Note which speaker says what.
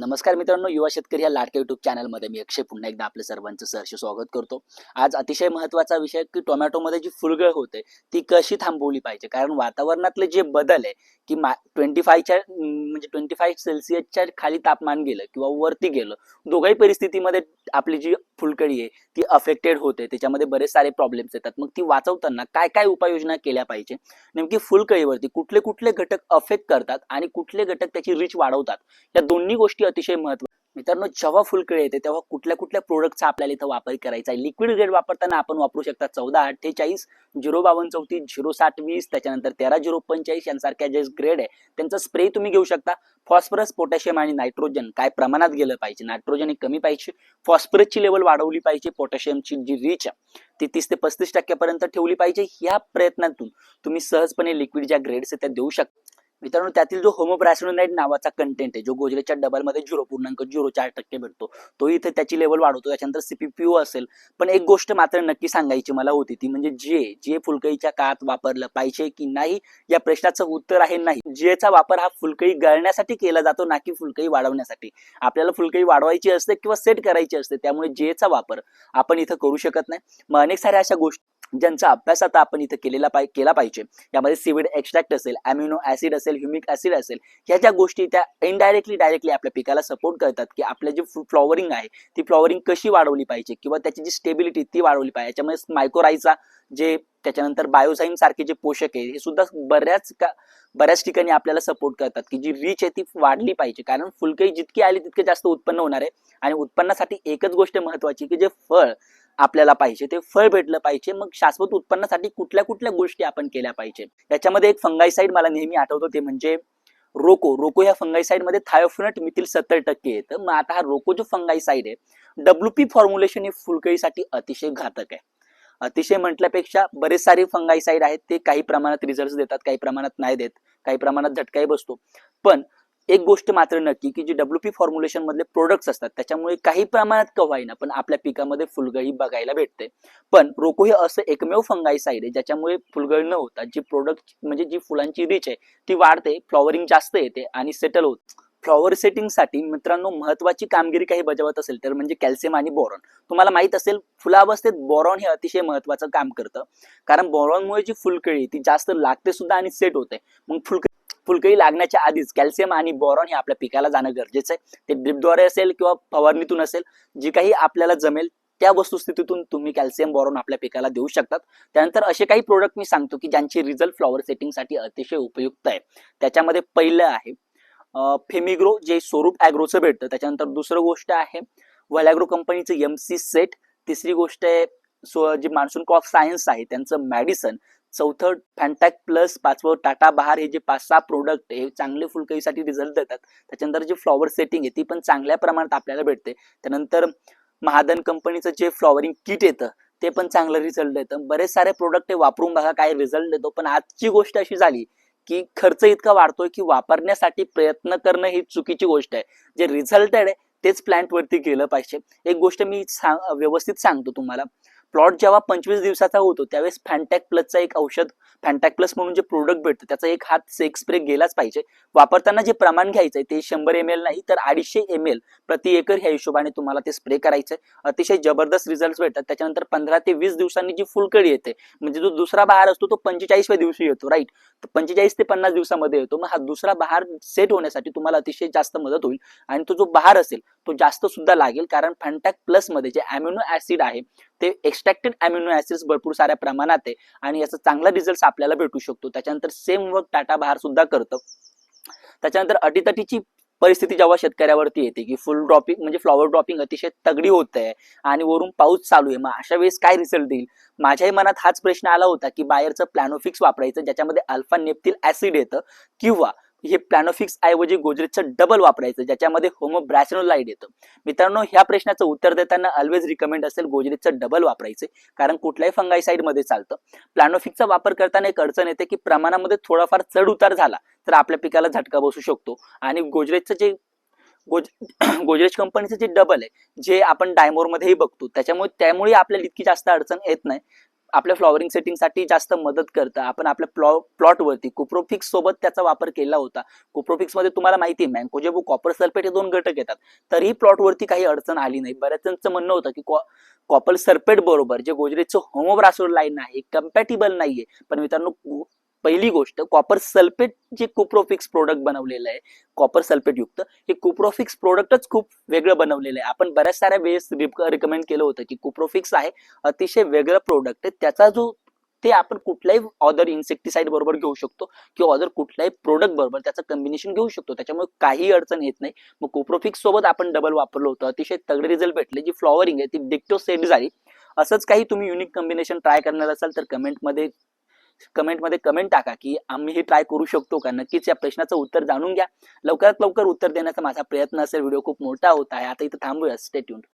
Speaker 1: नमस्कार मित्रांनो युवा शेतकरी या लाडक्या युट्यूब चॅनलमध्ये मी अक्षय. पुन्हा एकदा आपल्या सर्वांचं सहर्ष स्वागत करतो. आज अतिशय महत्त्वाचा विषय की टोमॅटोमध्ये जी फुलगळ होते ती कशी थांबवली पाहिजे? कारण वातावरणातले जे बदल आहे की मा ट्वेंटी फायच्या म्हणजे ट्वेंटी फाईव्ह सेल्सिअसच्या खाली तापमान गेलं किंवा वरती गेलं दोघाही परिस्थितीमध्ये आपली जी फुलकळी आहे ती अफेक्टेड होते. त्याच्यामध्ये बरेच सारे प्रॉब्लेम्स येतात. मग ती वाचवताना काय काय उपाययोजना केल्या पाहिजे? नेमकी फुलकळीवरती कुठले कुठले घटक अफेक्ट करतात आणि कुठले घटक त्याची रिच वाढवतात? या दोन्ही गोष्टी अतिशय महत्त्व मित्रांनो जेव्हा फुलकळी येते तेव्हा कुठल्या कुठल्या प्रोडक्टचा आपल्याला इथं वापर करायचा आहे? लिक्विड ग्रेड वापरताना आपण वापरू शकता चौदा अठ्ठेचाळीस झिरो बावन्न चौतीस झिरो साठ वीस त्याच्यानंतर तेरा झिरो पंचेचाळीस यांसारख्या जे ग्रेड आहे त्यांचा स्प्रे तुम्ही घेऊ शकता. फॉस्फरस पोटॅशियम आणि नायट्रोजन काय प्रमाणात गेलं पाहिजे? नायट्रोजन हे कमी पाहिजे. फॉस्फरसची लेवल वाढवली पाहिजे. पोटॅशियमची जी रिच आहे ती तीस ते पस्तीस टक्क्यापर्यंत ठेवली पाहिजे. ह्या प्रयत्नातून तुम्ही सहजपणे लिक्विड ज्या ग्रेड्स आहेत त्या देऊ शकता. मित्रांनो त्यातील जो होमोप्रॅसिनोनाईट नावाचा कंटेंट आहे जो गोजरेच्या डबलमध्ये झिरो पूर्णांक झिरो चार टक्के भेटतो तो इथे त्याची लेवल वाढवतो. त्याच्यानंतर सीपीपीओ असेल. पण एक गोष्ट मात्र नक्की सांगायची मला होती ती म्हणजे जे जे फुलकळीच्या काळात वापरलं पाहिजे की नाही या प्रश्नाचं उत्तर आहे नाही. जेचा वापर हा फुलकळी गळण्यासाठी केला जातो ना की फुलकळी वाढवण्यासाठी. आपल्याला फुलकळी वाढवायची असते किंवा सेट करायची असते त्यामुळे जेचा वापर आपण इथं करू शकत नाही. मग अनेक साऱ्या अशा गोष्टी ज्यांचा अभ्यास आता आपण इथं केलेला पाहिजे केला पाहिजे. यामध्ये सिविड एक्स्ट्रॅक्ट असेल अमिनो ऍसिड असेल ह्युमिक ऍसिड असेल ह्या ज्या गोष्टी त्या इनडायरेक्टली डायरेक्टली आपल्या पिकाला सपोर्ट करतात की आपल्या जी फ्लॉवरिंग आहे ती फ्लॉवरिंग कशी वाढवली पाहिजे किंवा त्याची जी स्टेबिलिटी ती वाढवली पाहिजे. याच्यामध्ये मायक्रोराईचा जे त्याच्यानंतर बायोझाईम सारखे जे पोषक आहे हे सुद्धा बऱ्याच का बऱ्याच ठिकाणी आपल्याला सपोर्ट करतात की जी रीच आहे ती वाढली पाहिजे. कारण फुलकळी जितकी आली तितके जास्त उत्पन्न होणार आहे. आणि उत्पन्नासाठी एकच गोष्ट महत्वाची की जे फळ आपल्याला पाहिजे ते फळ भेटलं पाहिजे मग शाश्वत उत्पन्नासाठी कुठल्या कुठल्या गोष्टी आपण केल्या पाहिजे. याच्यामध्ये एक फंगाईसाईड मला नेहमी आठवतो ते म्हणजे रोको. रोको या फंगाईसाईडमध्ये थायोफिनट मिथिल सत्तर टक्के येतं. मग आता हा रोको जो फंगाईसाईड आहे डब्ल्यू पी फॉर्म्युलेशन हे फुलकळीसाठी अतिशय घातक आहे. अतिशय म्हटल्यापेक्षा बरेच सारे फंगाईसाईड आहेत ते काही प्रमाणात रिझल्ट देतात काही प्रमाणात नाही देत काही प्रमाणात झटकाही बसतो. पण एक गोष्ट मात्र नक्की की जी डब्ल्यू पी फॉर्म्युलेशन मधले प्रोडक्ट्स असतात त्याच्यामुळे काही प्रमाणात कवायना पण आपल्या पिकामध्ये फुलगळी बघायला भेटते. पण रोको हे असं एकमेव फंगाईसाईड आहे ज्याच्यामुळे फुलगळी न होता जी प्रोडक्ट म्हणजे जी फुलांची रिच आहे ती वाढते फ्लॉवरिंग जास्त येते आणि सेटल होत. फ्लॉवर सेटिंगसाठी मित्रांनो महत्वाची कामगिरी काही बजावत असेल तर म्हणजे कॅल्शियम आणि बोरॉन तुम्हाला माहीत असेल फुलावस्थेत बोरॉन हे अतिशय महत्वाचं काम करतं. कारण बोरॉनमुळे जी फुलकळी ती जास्त लागते सुद्धा आणि सेट होते. मग फुलकळी फुलकळी लागण्याच्या आधीच. कॅल्शियम आणि बोरॉन हे आपल्या पिकाला जाणं गरजेचं आहे. ते ड्रिपद्वारे असेल किंवा फवारणीतून असेल जी काही आपल्याला जमेल त्या वस्तुस्थितीतून तुम्ही कॅल्शियम बोरॉन आपल्या पिकाला देऊ शकतात. त्यानंतर असे काही प्रोडक्ट मी सांगतो की ज्यांचे रिझल्ट फ्लॉवर सेटिंगसाठी अतिशय उपयुक्त आहे. त्याच्यामध्ये पहिलं आहे फेमिग्रो जे स्वरूप ॲग्रोचं भेटतं त्याच्यानंतर दुसरं गोष्ट आहे वलॅग्रो कंपनीचं एम सी सेट तिसरी गोष्ट आहे सो जी मान्सून क्रॉप सायन्स आहे त्यांचं मॅडिसन चौथं फॅन्टॅक प्लस पाचवं टाटा बहार हे जे पाच सहा प्रोडक्ट हे चांगले फुलकळीसाठी रिझल्ट देतात. त्याच्यानंतर जे फ्लॉवर सेटिंग आहे ती पण चांगल्या प्रमाणात आपल्याला भेटते. त्यानंतर महादन कंपनीचं जे फ्लॉवरिंग किट येतं ते पण चांगलं रिझल्ट देतं. बरेच सारे प्रोडक्ट हे वापरून बघा काय रिझल्ट देतो. पण आजची गोष्ट अशी झाली की खर्च इतका वाढतोय की वापरण्यासाठी प्रयत्न करणं ही चुकीची गोष्ट आहे. जे रिझल्टेड आहे तेच प्लॅन्ट वरती केलं पाहिजे. एक गोष्ट मी सांग व्यवस्थित सांगतो तुम्हाला. प्लॉट जेव्हा पंचवीस दिवसाचा होतो त्यावेळेस फॅन्टॅक प्लसचा एक औषध फॅन्टॅक प्लस म्हणून जे प्रोडक्ट भेटतं त्याचा एक हात सेक स्प्रे गेलाच पाहिजे. वापरताना जे प्रमाण घ्यायचंय ते शंभर एम एल नाही तर अडीचशे एम एल प्रति एकर ह्या हिशोबाने तुम्हाला ते स्प्रे करायचंय. अतिशय जबरदस्त रिझल्ट भेटतात. त्याच्यानंतर पंधरा ते वीस दिवसांनी जी फुलकडी येते म्हणजे जो दुसरा बहार असतो तो पंचेचाळीसव्या दिवशी येतो राईट पंचेचाळीस ते पन्नास दिवसामध्ये येतो. मग हा दुसरा बहार सेट होण्यासाठी तुम्हाला अतिशय जास्त मदत होईल. आणि तो जो बहार असेल तो जास्त सुद्धा लागेल कारण फॅन्टॅक प्लसमध्ये जे अॅम्युनो ऍसिड आहे ते एक्स एक्स्ट्रॅक्टेड अमिनो ऍसिड्स भरपूर साऱ्या प्रमाणात आहे. आणि याचा चांगला रिझल्ट आपल्याला भेटू शकतो. त्याच्यानंतर सेम वर्क टाटा बाहेर सुद्धा करतं. त्याच्यानंतर अटीतटीची परिस्थिती जेव्हा शेतकऱ्यावरती येते की फुल ड्रॉपिंग म्हणजे फ्लॉवर ड्रॉपिंग अतिशय तगडी होत आहे आणि वरून पाऊस चालू आहे. मग अशा वेळेस काय रिझल्ट देईल? माझ्याही मनात हाच प्रश्न आला होता की बाहेरचं प्लॅनोफिक्स वापरायचं ज्याच्यामध्ये अल्फा नेप्तील ऍसिड येतं किंवा हे प्लॅनोफिक्स ऐवजी गोजरेजचं डबल वापरायचं ज्याच्यामध्ये होमोब्रॅसिनोलाइड येतं. मित्रांनो ह्या प्रश्नाचं उत्तर देताना ऑलवेज रिकमेंड असेल गोजरेजचं डबल वापरायचं कारण कुठल्याही फंगाईसाईडमध्ये चालतं. प्लॅनोफिकचा वापर करताना एक अडचण येते की प्रमाणामध्ये थोडाफार चढ उतार झाला तर आपल्या पिकाला झटका बसू शकतो. आणि गोजरेजचं जे गोज गोदरेज कंपनीचं जे डबल आहे जे आपण डायमोर मध्येही बघतो त्याच्यामुळे त्यामुळे आपल्याला इतकी जास्त अडचण येत नाही. आपल्या फ्लॉवरिंग सेटिंगसाठी जास्त मदत करतं. आपण आपल्या प्लॉ प्लॉटवरती कुप्रोफिक्स सोबत त्याचा वापर केला होता. कुप्रोफिक्समध्ये तुम्हाला माहिती आहे मँकोजेबू कॉपर सल्फेट हे दोन घटक येतात. तरीही प्लॉटवरती काही अडचण आली नाही. बऱ्याच जणांचं म्हणणं होतं की कॉपर सल्फेट बरोबर जे गोजरेजचं होमोब्रासोर लाईन आहे कम्पॅटिबल नाहीये. पण मित्रांनो पहिली गोष्ट कॉपर सल्फेट जे कुप्रोफिक्स प्रोडक्ट बनवलेलं आहे कॉपर सल्फेट युक्त हे कुप्रोफिक्स प्रोडक्टच खूप वेगळं बनवलेलं आहे. आपण बऱ्याच साऱ्या वेळेस रिकमेंड केलं होतं की कुप्रोफिक्स आहे अतिशय वेगळं प्रोडक्ट आहे. त्याचा जो ते आपण कुठल्याही ऑदर इन्सेक्टिसाइड बरोबर घेऊ शकतो किंवा ऑदर कुठल्याही प्रोडक्ट बरोबर त्याचं कॉम्बिनेशन घेऊ शकतो. त्याच्यामुळे काही अडचण येत नाही. मग कोप्रोफिक्स सोबत आपण डबल वापरलं होतं. अतिशय तगडे रिझल्ट भेटले जी फ्लॉवरिंग आहे ती डिक्टो सेट झाली. असंच काही तुम्ही युनिक कॉम्बिनेशन ट्राय करणार असाल तर कमेंटमध्ये कमेंटमध्ये कमेंट टाका की आम्ही हे ट्राय करू शकतो का? नक्कीच या प्रश्नाचं उत्तर जाणून घ्या. लवकरात लवकर उत्तर देण्याचा माझा प्रयत्न असेल. व्हिडिओ खूप मोठा होत आहे. आता इथं थांबूया. स्टेट्यून